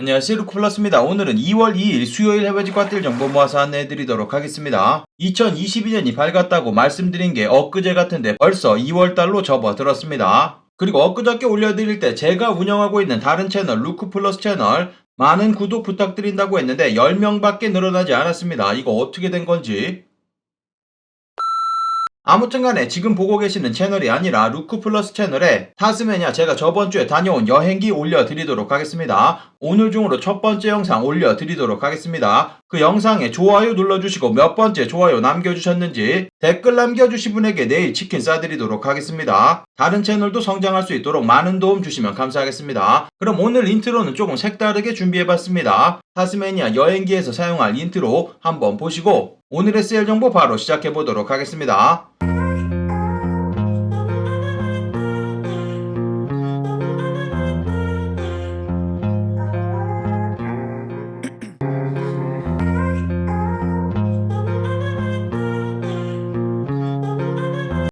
안녕하세요 루크플러스입니다. 오늘은 2월 2일 수요일 해외 직과들 정보 모아서 안내해드리도록 하겠습니다. 2022년이 밝았다고 말씀드린 게 엊그제 같은데 벌써 2월달로 접어들었습니다. 그리고 엊그저께 올려드릴 때 제가 운영하고 있는 다른 채널 루크플러스 채널 많은 구독 부탁드린다고 했는데 10명밖에 늘어나지 않았습니다. 이거 어떻게 된 건지 아무튼 간에 지금 보고 계시는 채널이 아니라 루크 플러스 채널에 타스메니아 제가 저번 주에 다녀온 여행기 올려드리도록 하겠습니다. 오늘 중으로 첫 번째 영상 올려드리도록 하겠습니다. 그 영상에 좋아요 눌러주시고 몇 번째 좋아요 남겨주셨는지 댓글 남겨주신 분에게 내일 치킨 싸드리도록 하겠습니다. 다른 채널도 성장할 수 있도록 많은 도움 주시면 감사하겠습니다. 그럼 오늘 인트로는 조금 색다르게 준비해봤습니다. 타스메니아 여행기에서 사용할 인트로 한번 보시고 오늘의 세일 정보 바로 시작해보도록 하겠습니다.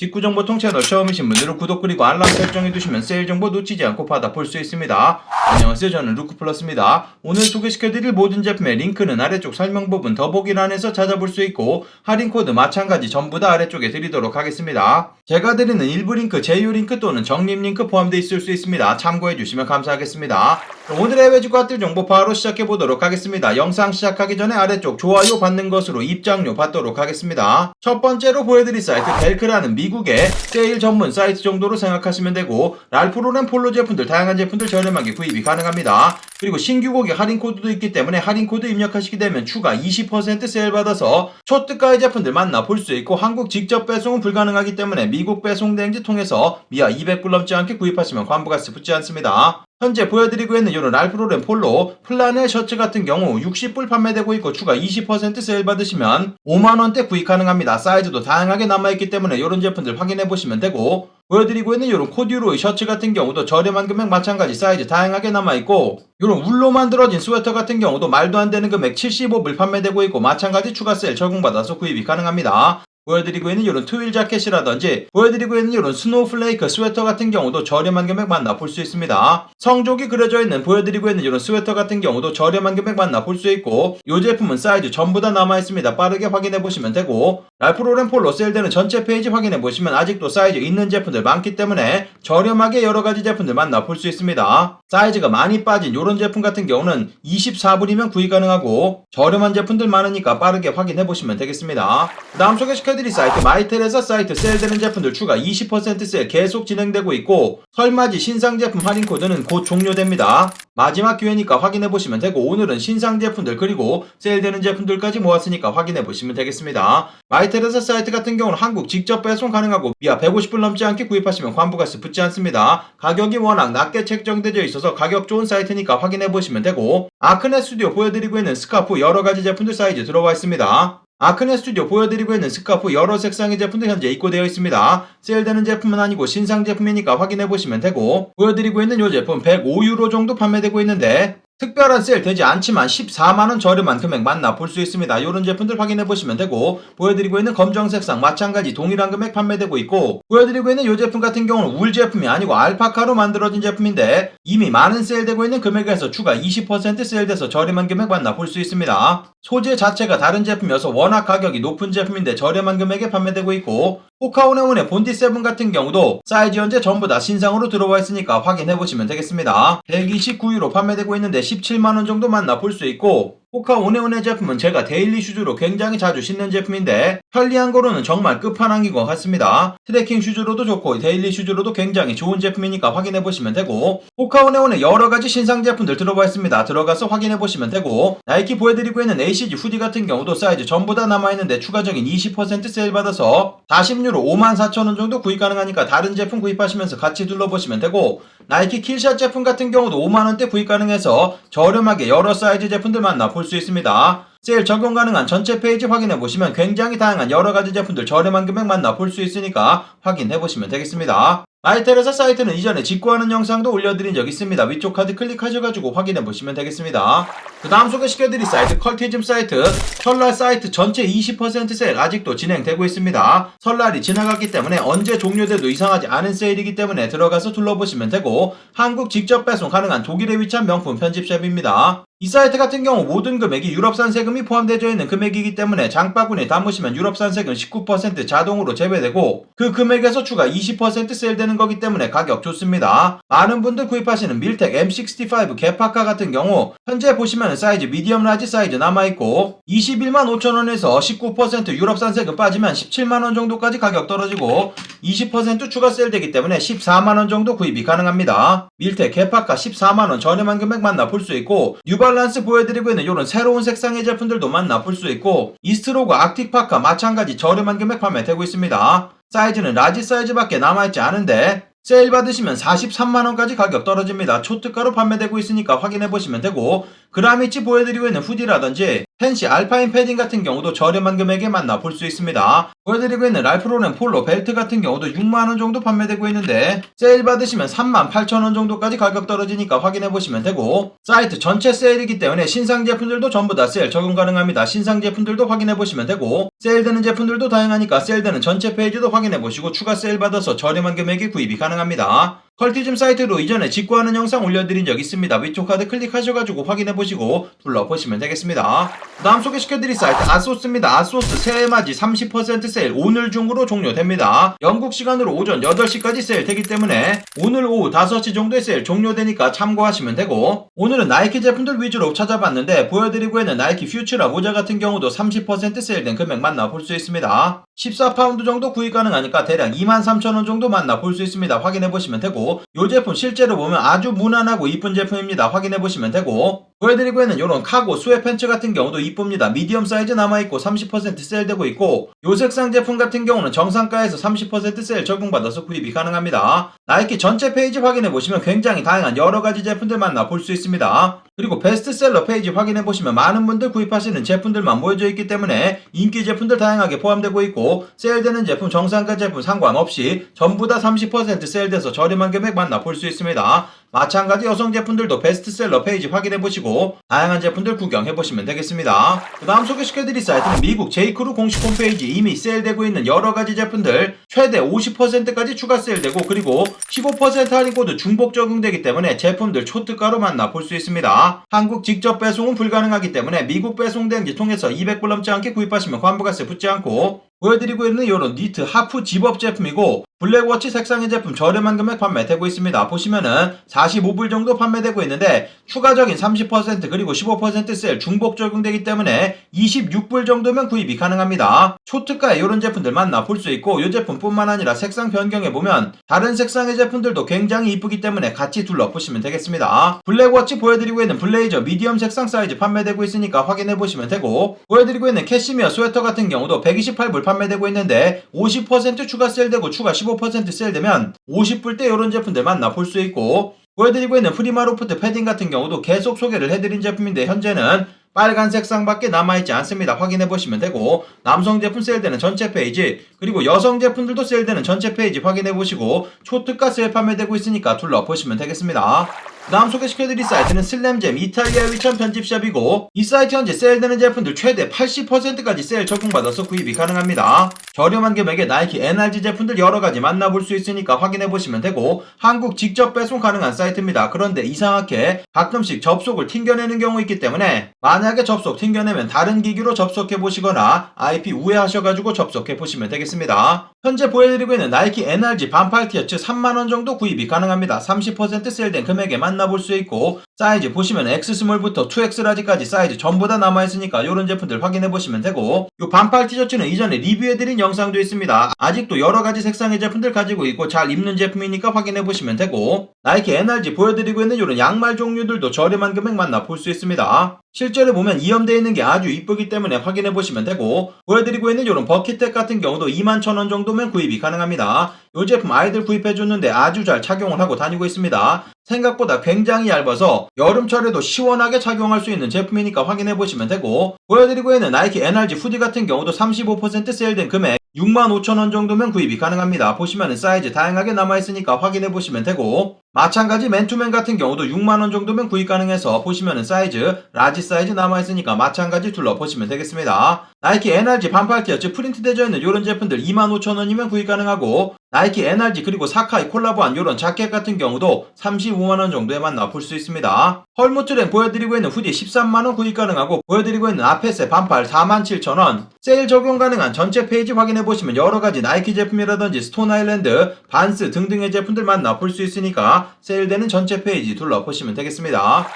직구정보통 채널 처음이신 분들은 구독 그리고 알람 설정해두시면 세일 정보 놓치지 않고 받아볼 수 있습니다. 안녕하세요 저는 루크플러스입니다. 오늘 소개시켜드릴 모든 제품의 링크는 아래쪽 설명 부분 더보기란에서 찾아볼 수 있고 할인 코드 마찬가지 전부 다 아래쪽에 드리도록 하겠습니다. 제가 드리는 일부 링크, 제휴 링크 또는 적립 링크 포함되어 있을 수 있습니다. 참고해 주시면 감사하겠습니다. 그럼 오늘의 해외 주가들 정보 바로 시작해 보도록 하겠습니다. 영상 시작하기 전에 아래쪽 좋아요 받는 것으로 입장료 받도록 하겠습니다. 첫 번째로 보여드릴 사이트 벨크라는 미국의 세일 전문 사이트 정도로 생각하시면 되고 랄프로렌 폴로 제품들 다양한 제품들 저렴하게 구입이 가능합니다. 그리고 신규 고객 할인 코드도 있기 때문에 할인 코드 입력하시게 되면 추가 20% 세일 받아서 초특가의 제품들 만나 볼 수 있고 한국 직접 배송은 불가능하기 때문에 미국 배송 대행지 통해서 미아 200불 넘지 않게 구입하시면 관부가스 붙지 않습니다. 현재 보여드리고 있는 이런 랄프로렌 폴로 플라넬 셔츠 같은 경우 60불 판매되고 있고 추가 20% 세일 받으시면 5만원대 구입 가능합니다. 사이즈도 다양하게 남아있기 때문에 이런 제품들 확인해 보시면 되고 보여드리고 있는 이런 코듀로이 셔츠 같은 경우도 저렴한 금액 마찬가지 사이즈 다양하게 남아있고 이런 울로 만들어진 스웨터 같은 경우도 말도 안 되는 금액 75불 판매되고 있고 마찬가지 추가 세일 적용받아서 구입이 가능합니다. 보여드리고 있는 이런 트윌 자켓이라든지 보여드리고 있는 이런 스노우플레이크 스웨터 같은 경우도 저렴한 금액 만나 볼수 있습니다. 성족이 그려져 있는 보여드리고 있는 이런 스웨터 같은 경우도 저렴한 금액 만나 볼수 있고 이 제품은 사이즈 전부 다 남아 있습니다. 빠르게 확인해 보시면 되고 랄프로렌 폴로 세일되는 전체 페이지 확인해 보시면 아직도 사이즈 있는 제품들 많기 때문에 저렴하게 여러 가지 제품들 만나 볼 수 있습니다. 사이즈가 많이 빠진 이런 제품 같은 경우는 24불이면 구입 가능하고 저렴한 제품들 많으니까 빠르게 확인해 보시면 되겠습니다. 다음 소개시켜드릴 사이트 마이텔에서 사이트 세일되는 제품들 추가 20% 세일 계속 진행되고 있고 설맞이 신상 제품 할인 코드는 곧 종료됩니다. 마지막 기회니까 확인해 보시면 되고 오늘은 신상 제품들 그리고 세일되는 제품들까지 모았으니까 확인해 보시면 되겠습니다. 마이 텔에서 사이트 같은 경우는 한국 직접 배송 가능하고 미아 150불 넘지 않게 구입하시면 관부가스 붙지 않습니다. 가격이 워낙 낮게 책정되어 있어서 가격 좋은 사이트니까 확인해 보시면 되고 아크네 스튜디오 보여드리고 있는 스카프 여러 가지 제품들 사이즈 들어와 있습니다. 아크네 스튜디오 보여드리고 있는 스카프 여러 색상의 제품도 현재 입고되어 있습니다. 세일되는 제품은 아니고 신상 제품이니까 확인해 보시면 되고 보여드리고 있는 이 제품 105유로 정도 판매되고 있는데 특별한 세일 되지 않지만 14만원 저렴한 금액 만나 볼 수 있습니다. 이런 제품들 확인해 보시면 되고 보여드리고 있는 검정색상 마찬가지 동일한 금액 판매되고 있고 보여드리고 있는 이 제품 같은 경우는 울 제품이 아니고 알파카로 만들어진 제품인데 이미 많은 세일되고 있는 금액에서 추가 20% 세일돼서 저렴한 금액 만나 볼 수 있습니다. 소재 자체가 다른 제품이어서 워낙 가격이 높은 제품인데 저렴한 금액에 판매되고 있고 호카오네온의 본디 세븐 같은 경우도 사이즈 현재 전부 다 신상으로 들어와 있으니까 확인해 보시면 되겠습니다. 129유로 판매되고 있는데 17만원 정도 만나 볼수 있고 호카 오네오네 제품은 제가 데일리 슈즈로 굉장히 자주 신는 제품인데 편리한 거로는 정말 끝판왕인 것 같습니다. 트레킹 슈즈로도 좋고 데일리 슈즈로도 굉장히 좋은 제품이니까 확인해 보시면 되고 호카 오네오네 여러 가지 신상 제품들 들어가 있습니다. 들어가서 확인해 보시면 되고 나이키 보여드리고 있는 ACG 후디 같은 경우도 사이즈 전부 다 남아 있는데 추가적인 20% 세일 받아서 40유로 54,000원 정도 구입 가능하니까 다른 제품 구입하시면서 같이 둘러보시면 되고 나이키 킬샷 제품 같은 경우도 5만원대 구입 가능해서 저렴하게 여러 사이즈 제품들 만나 볼 수 있습니다. 세일 적용 가능한 전체 페이지 확인해 보시면 굉장히 다양한 여러 가지 제품들 저렴한 금액 만나 볼 수 있으니까 확인해 보시면 되겠습니다. 마이텔에서 사이트는 이전에 직구하는 영상도 올려드린 적 있습니다. 위쪽 카드 클릭하셔가지고 확인해 보시면 되겠습니다. 그 다음 소개시켜드릴 사이트 컬티즘 사이트 설날 사이트 전체 20% 세일 아직도 진행되고 있습니다. 설날이 지나갔기 때문에 언제 종료돼도 이상하지 않은 세일이기 때문에 들어가서 둘러보시면 되고 한국 직접 배송 가능한 독일에 위치한 명품 편집샵입니다. 이 사이트 같은 경우 모든 금액이 유럽산 세금이 포함되어 있는 금액이기 때문에 장바구니에 담으시면 유럽산 세금 19% 자동으로 제외되고 그 금액에서 추가 20% 세일되는 거기 때문에 가격 좋습니다. 많은 분들 구입하시는 밀텍 M65 개파카 같은 경우 현재 보시면 사이즈 미디엄 라지 사이즈 남아있고 21만 5천원에서 19% 유럽산 세금 빠지면 17만원 정도까지 가격 떨어지고 20% 추가 세일되기 때문에 14만원 정도 구입이 가능합니다. 밀텍 개파카 14만원 저렴한 금액 만나볼 수 있고 뉴발란스 보여드리고 있는 이런 새로운 색상의 제품들도 만나볼 수 있고 이스트로그 아틱파카 마찬가지 저렴한 금액 판매되고 있습니다. 사이즈는 라지 사이즈밖에 남아있지 않은데 세일 받으시면 43만원까지 가격 떨어집니다. 초특가로 판매되고 있으니까 확인해보시면 되고 그라미치 보여드리고 있는 후디라든지 펜시 알파인 패딩 같은 경우도 저렴한 금액에 만나 볼 수 있습니다. 보여드리고 있는 랄프로렌 폴로 벨트 같은 경우도 6만원 정도 판매되고 있는데 세일 받으시면 3만 8천원 정도까지 가격 떨어지니까 확인해 보시면 되고 사이트 전체 세일이기 때문에 신상 제품들도 전부 다 세일 적용 가능합니다. 신상 제품들도 확인해 보시면 되고 세일되는 제품들도 다양하니까 세일되는 전체 페이지도 확인해 보시고 추가 세일 받아서 저렴한 금액에 구입이 가능합니다. 컬티즘 사이트로 이전에 직구하는 영상 올려드린 적 있습니다. 위쪽 카드 클릭하셔가지고 확인해보시고 둘러보시면 되겠습니다. 그 다음 소개시켜드릴 사이트 아소스입니다. 아소스 새해맞이 30% 세일 오늘 중으로 종료됩니다. 영국 시간으로 오전 8시까지 세일 되기 때문에 오늘 오후 5시 정도에 세일 종료되니까 참고하시면 되고 오늘은 나이키 제품들 위주로 찾아봤는데 보여드리고 있는 나이키 퓨처라 모자 같은 경우도 30% 세일된 금액 만나볼 수 있습니다. 14파운드 정도 구입 가능하니까 대략 23,000원 정도 만나 볼 수 있습니다. 확인해 보시면 되고 이 제품 실제로 보면 아주 무난하고 이쁜 제품입니다. 확인해 보시면 되고 보여드리고 있는 이런 카고 스웨 팬츠 같은 경우도 이쁩니다. 미디엄 사이즈 남아있고 30% 세일되고 있고 요 색상 제품 같은 경우는 정상가에서 30% 세일 적용받아서 구입이 가능합니다. 나이키 전체 페이지 확인해보시면 굉장히 다양한 여러가지 제품들 만나 볼 수 있습니다. 그리고 베스트셀러 페이지 확인해보시면 많은 분들 구입하시는 제품들만 모여져 있기 때문에 인기 제품들 다양하게 포함되고 있고 세일되는 제품 정상가 제품 상관없이 전부 다 30% 세일돼서 저렴한 금액 만나 볼 수 있습니다. 마찬가지 여성 제품들도 베스트셀러 페이지 확인해보시고 다양한 제품들 구경해보시면 되겠습니다. 그 다음 소개시켜드릴 사이트는 미국 제이크루 공식 홈페이지 이미 세일되고 있는 여러가지 제품들 최대 50%까지 추가 세일되고 그리고 15% 할인 코드 중복 적용되기 때문에 제품들 초특가로 만나볼 수 있습니다. 한국 직접 배송은 불가능하기 때문에 미국 배송 대행지 통해서 200불 넘지 않게 구입하시면 환부가세 붙지 않고 보여드리고 있는 이런 니트 하프 집업 제품이고 블랙워치 색상의 제품 저렴한 금액 판매되고 있습니다. 보시면은 45불 정도 판매되고 있는데 추가적인 30% 그리고 15% 세일 중복 적용되기 때문에 26불 정도면 구입이 가능합니다. 초특가에 이런 제품들 만나 볼 수 있고 이 제품뿐만 아니라 색상 변경해 보면 다른 색상의 제품들도 굉장히 이쁘기 때문에 같이 둘러보시면 되겠습니다. 블랙워치 보여드리고 있는 블레이저 미디엄 색상 사이즈 판매되고 있으니까 확인해 보시면 되고 보여드리고 있는 캐시미어 스웨터 같은 경우도 128불 판매되고 있는데 50% 추가 세일되고 추가 15% 세일되면 50불 대 이런 제품들 만나 볼수 있고 보여드리고 있는 프리마로프트 패딩 같은 경우도 계속 소개를 해드린 제품인데 현재는 빨간 색상밖에 남아있지 않습니다. 확인해 보시면 되고 남성 제품 세일되는 전체 페이지 그리고 여성 제품들도 세일되는 전체 페이지 확인해 보시고 초특가 세일 판매되고 있으니까 둘러보시면 되겠습니다. 그 다음 소개시켜드릴 사이트는 슬램잼 이탈리아 위천 편집샵이고 이 사이트 현재 세일되는 제품들 최대 80%까지 세일 적용받아서 구입이 가능합니다. 저렴한 금액에 나이키 NRG 제품들 여러가지 만나볼 수 있으니까 확인해보시면 되고 한국 직접 배송 가능한 사이트입니다. 그런데 이상하게 가끔씩 접속을 튕겨내는 경우 있기 때문에 만약에 접속 튕겨내면 다른 기기로 접속해보시거나 IP 우회하셔가지고 접속해보시면 되겠습니다. 현재 보여드리고 있는 나이키 NRG 반팔 티셔츠 3만원 정도 구입이 가능합니다. 30% 세일된 금액에 만 나볼 수 있고 사이즈 보시면 X스몰부터 2X 라지까지 사이즈 전부 다 남아있으니까 이런 제품들 확인해보시면 되고 이 반팔 티셔츠는 이전에 리뷰해드린 영상도 있습니다. 아직도 여러가지 색상의 제품들 가지고 있고 잘 입는 제품이니까 확인해보시면 되고 나이키 NRG 보여드리고 있는 이런 양말 종류들도 저렴한 금액 만나볼 수 있습니다. 실제로 보면 이염되어 있는 게 아주 이쁘기 때문에 확인해 보시면 되고 보여드리고 있는 이런 버킷텍 같은 경우도 21,000원 정도면 구입이 가능합니다. 이 제품 아이들 구입해 줬는데 아주 잘 착용을 하고 다니고 있습니다. 생각보다 굉장히 얇아서 여름철에도 시원하게 착용할 수 있는 제품이니까 확인해 보시면 되고 보여드리고 있는 나이키 NRG 후디 같은 경우도 35% 세일된 금액 65,000원 정도면 구입이 가능합니다. 보시면은 사이즈 다양하게 남아있으니까 확인해 보시면 되고 마찬가지 맨투맨 같은 경우도 6만원 정도면 구입 가능해서 보시면은 사이즈 라지 사이즈 남아있으니까 마찬가지 둘러보시면 되겠습니다. 나이키 NRG 반팔 티셔츠 프린트 되어 있는 이런 제품들 25,000원이면 구입 가능하고 나이키 NRG 그리고 사카이 콜라보한 이런 자켓 같은 경우도 35만원 정도에만 나볼 수 있습니다. 헐무트랭 보여드리고 있는 후디 13만원 구입 가능하고 보여드리고 있는 아페세 반팔 47,000원 세일 적용 가능한 전체 페이지 확인해 보시면 여러가지 나이키 제품이라든지 스톤 아일랜드, 반스 등등의 제품들만 나볼 수 있으니까 세일되는 전체 페이지 둘러보시면 되겠습니다.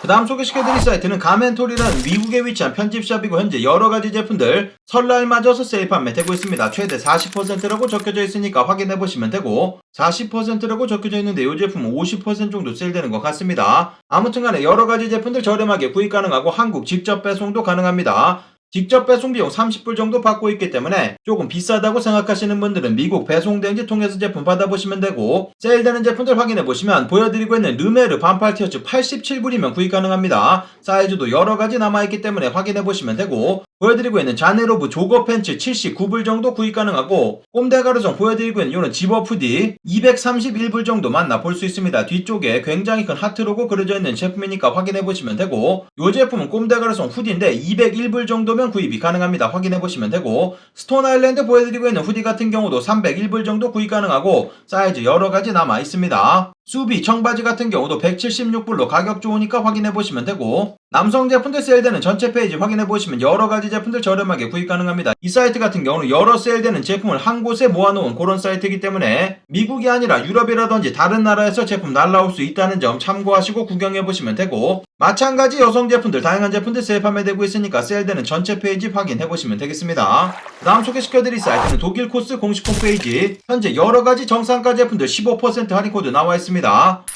그 다음 소개시켜드릴 사이트는 가멘톨이라는 미국에 위치한 편집샵이고 현재 여러가지 제품들 설날 맞아서 세일 판매되고 있습니다. 최대 40%라고 적혀져 있으니까 확인해보시면 되고 40%라고 적혀져 있는데 이 제품은 50% 정도 세일되는 것 같습니다. 아무튼간에 여러가지 제품들 저렴하게 구입 가능하고 한국 직접 배송도 가능합니다. 직접 배송 비용 30불 정도 받고 있기 때문에 조금 비싸다고 생각하시는 분들은 미국 배송대행지 통해서 제품 받아보시면 되고 세일되는 제품들 확인해보시면 보여드리고 있는 르메르 반팔 티셔츠 87불이면 구입 가능합니다. 사이즈도 여러가지 남아있기 때문에 확인해보시면 되고 보여드리고 있는 자네로브 조거 팬츠 79불 정도 구입 가능하고 꼼대 가루성 보여드리고 있는 이런 집업 후디 231불 정도 만 나볼 수 있습니다. 뒤쪽에 굉장히 큰 하트 로고 그려져 있는 제품이니까 확인해보시면 되고 이 제품은 꼼대 가루성 후디인데 201불 정도면 구입이 가능합니다. 확인해 보시면 되고 스톤 아일랜드 보여드리고 있는 후디 같은 경우도 301불 정도 구입 가능하고 사이즈 여러 가지 남아 있습니다. 수비 청바지 같은 경우도 176불로 가격 좋으니까 확인해보시면 되고 남성 제품들 세일되는 전체 페이지 확인해보시면 여러가지 제품들 저렴하게 구입 가능합니다. 이 사이트 같은 경우는 여러 세일되는 제품을 한 곳에 모아놓은 그런 사이트이기 때문에 미국이 아니라 유럽이라든지 다른 나라에서 제품 날라올 수 있다는 점 참고하시고 구경해보시면 되고 마찬가지 여성 제품들 다양한 제품들 세일 판매되고 있으니까 세일되는 전체 페이지 확인해보시면 되겠습니다. 다음 소개시켜드릴 사이트는 독일 코스 공식 홈페이지 현재 여러가지 정상가 제품들 15% 할인 코드 나와 있습니다.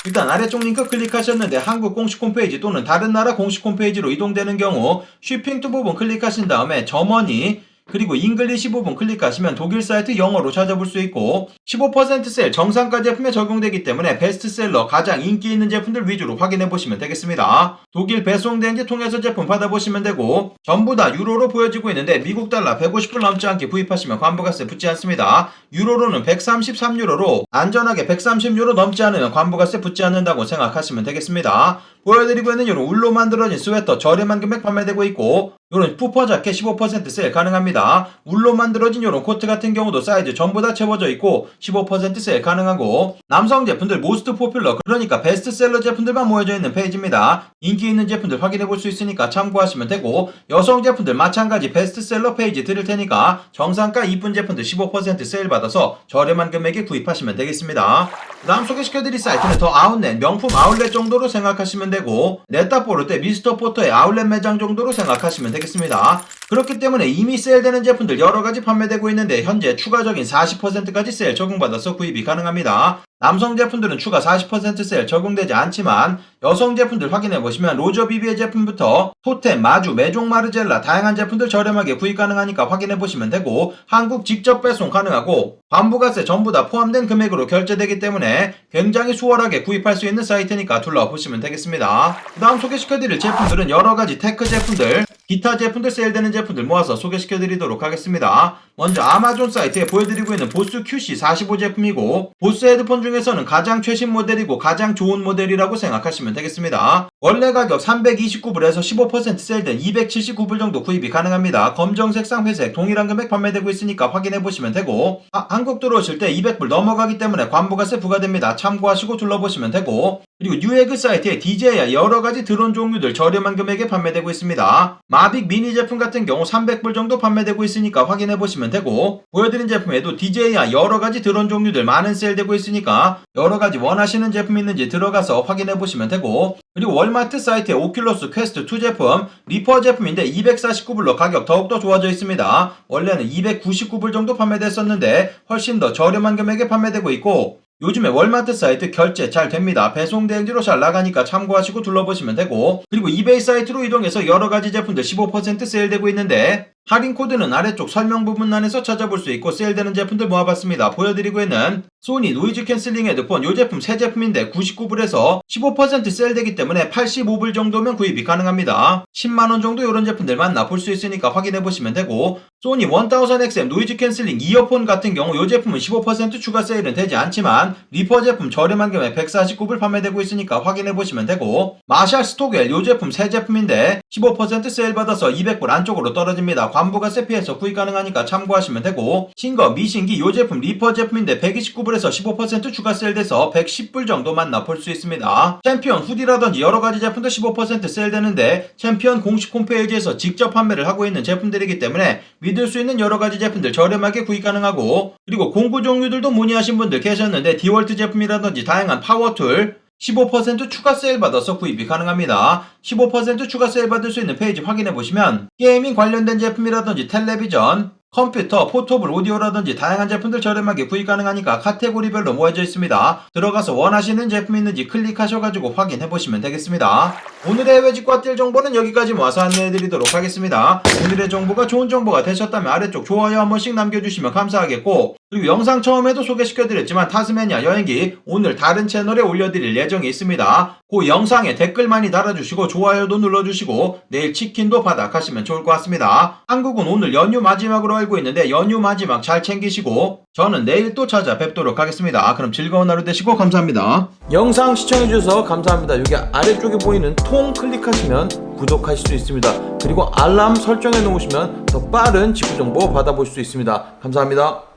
일단 아래쪽 링크 클릭하셨는데 한국 공식 홈페이지 또는 다른 나라 공식 홈페이지로 이동되는 경우 쉬핑 투 부분 클릭하신 다음에 점원이 그리고 잉글리시 부분 클릭하시면 독일 사이트 영어로 찾아볼 수 있고 15% 세일 정상가 제품에 적용되기 때문에 베스트셀러 가장 인기 있는 제품들 위주로 확인해 보시면 되겠습니다. 독일 배송대행지 통해서 제품 받아보시면 되고 전부 다 유로로 보여지고 있는데 미국 달러 150불 넘지 않게 구입하시면 관부가세 붙지 않습니다. 유로로는 133유로로 안전하게 130유로 넘지 않으면 관부가세 붙지 않는다고 생각하시면 되겠습니다. 보여드리고 있는 이런 울로 만들어진 스웨터 저렴한 금액 판매되고 있고 이런 푸퍼 자켓 15% 세일 가능합니다. 울로 만들어진 이런 코트 같은 경우도 사이즈 전부 다 채워져 있고 15% 세일 가능하고 남성 제품들 모스트 포퓰러 그러니까 베스트셀러 제품들만 모여져 있는 페이지입니다. 인기 있는 제품들 확인해 볼 수 있으니까 참고하시면 되고 여성 제품들 마찬가지 베스트셀러 페이지 드릴 테니까 정상가 이쁜 제품들 15% 세일 받아서 저렴한 금액에 구입하시면 되겠습니다. 다음 소개시켜드릴 사이트는 더 아웃렛 명품 아울렛 정도로 생각하시면 되고 넷다포르 때 미스터 포터의 아울렛 매장 정도로 생각하시면 되겠습니다. 그렇기 때문에 이미 세일되는 제품들 여러가지 판매되고 있는데 현재 추가적인 40%까지 세일 적용받아서 구입이 가능합니다. 남성 제품들은 추가 40% 세일 적용되지 않지만 여성 제품들 확인해 보시면 로저 비비의 제품부터 토템, 마주, 메종 마르젤라 다양한 제품들 저렴하게 구입 가능하니까 확인해 보시면 되고 한국 직접 배송 가능하고 관부가세 전부 다 포함된 금액으로 결제되기 때문에 굉장히 수월하게 구입할 수 있는 사이트니까 둘러보시면 되겠습니다. 그 다음 소개시켜드릴 제품들은 여러가지 테크 제품들 기타 제품들 세일되는 제품들 모아서 소개시켜 드리도록 하겠습니다. 먼저 아마존 사이트에 보여드리고 있는 보스 QC 45 제품이고 보스 헤드폰 중에서는 가장 최신 모델이고 가장 좋은 모델이라고 생각하시면 되겠습니다. 원래 가격 329불에서 15% 세일된 279불 정도 구입이 가능합니다. 검정 색상 회색 동일한 금액 판매되고 있으니까 확인해 보시면 되고 아, 한국 들어오실 때 200불 넘어가기 때문에 관부가세 부과됩니다. 참고하시고 둘러보시면 되고 그리고 뉴에그 사이트에 DJI 여러가지 드론 종류들 저렴한 금액에 판매되고 있습니다. 마빅 미니 제품 같은 경우 300불 정도 판매되고 있으니까 확인해 보시면 되고 보여드린 제품에도 DJI 여러가지 드론 종류들 많은 세일되고 있으니까 여러가지 원하시는 제품 있는지 들어가서 확인해 보시면 되고 그리고 월마트 사이트에 오큘러스 퀘스트 2 제품 리퍼 제품인데 249불로 가격 더욱더 좋아져 있습니다. 원래는 299불 정도 판매됐었는데 훨씬 더 저렴한 금액에 판매되고 있고 요즘에 월마트 사이트 결제 잘 됩니다. 배송 대행지로 잘 나가니까 참고하시고 둘러보시면 되고 그리고 이베이 사이트로 이동해서 여러가지 제품들 15% 세일되고 있는데 할인 코드는 아래쪽 설명 부분란에서 찾아볼 수 있고 세일되는 제품들 모아봤습니다. 보여드리고 있는 소니 노이즈 캔슬링 헤드폰 이 제품 새 제품인데 99불에서 15% 세일되기 때문에 85불 정도면 구입이 가능합니다. 10만원 정도 이런 제품들 만나 볼수 있으니까 확인해 보시면 되고 소니 1000XM 노이즈 캔슬링 이어폰 같은 경우 이 제품은 15% 추가 세일은 되지 않지만 리퍼 제품 저렴한 금액 149불 판매되고 있으니까 확인해 보시면 되고 마샬 스토겔 이 제품 새 제품인데 15% 세일 받아서 200불 안쪽으로 떨어집니다. 관부가 세 피해서 구입 가능하니까 참고하시면 되고 신거 미신기 이 제품 리퍼 제품인데 129불에서 15% 추가 세일돼서 110불 정도 만나 볼수 있습니다. 챔피언 후디라든지 여러 가지 제품도 15% 세일되는데 챔피언 공식 홈페이지에서 직접 판매를 하고 있는 제품들이기 때문에 믿을 수 있는 여러 가지 제품들 저렴하게 구입 가능하고 그리고 공구 종류들도 문의하신 분들 계셨는데 디월트 제품이라든지 다양한 파워툴 15% 추가 세일 받아서 구입이 가능합니다. 15% 추가 세일 받을 수 있는 페이지 확인해 보시면 게이밍 관련된 제품이라든지 텔레비전, 컴퓨터, 포터블 오디오라든지 다양한 제품들 저렴하게 구입 가능하니까 카테고리별로 모여져 있습니다. 들어가서 원하시는 제품 있는지 클릭하셔가지고 확인해 보시면 되겠습니다. 오늘의 해외 직과 뛸 정보는 여기까지 모아서 안내해 드리도록 하겠습니다. 오늘의 정보가 좋은 정보가 되셨다면 아래쪽 좋아요 한 번씩 남겨주시면 감사하겠고 그리고 영상 처음에도 소개시켜드렸지만 타스메니아 여행기 오늘 다른 채널에 올려드릴 예정이 있습니다. 그 영상에 댓글 많이 달아주시고 좋아요도 눌러주시고 내일 치킨도 받아가시면 좋을 것 같습니다. 한국은 오늘 연휴 마지막으로 알고 있는데 연휴 마지막 잘 챙기시고 저는 내일 또 찾아뵙도록 하겠습니다. 그럼 즐거운 하루 되시고 감사합니다. 영상 시청해주셔서 감사합니다. 여기 아래쪽에 보이는 통 클릭하시면 구독하실 수 있습니다. 그리고 알람 설정해 놓으시면 더 빠른 직구 정보 받아볼 수 있습니다. 감사합니다.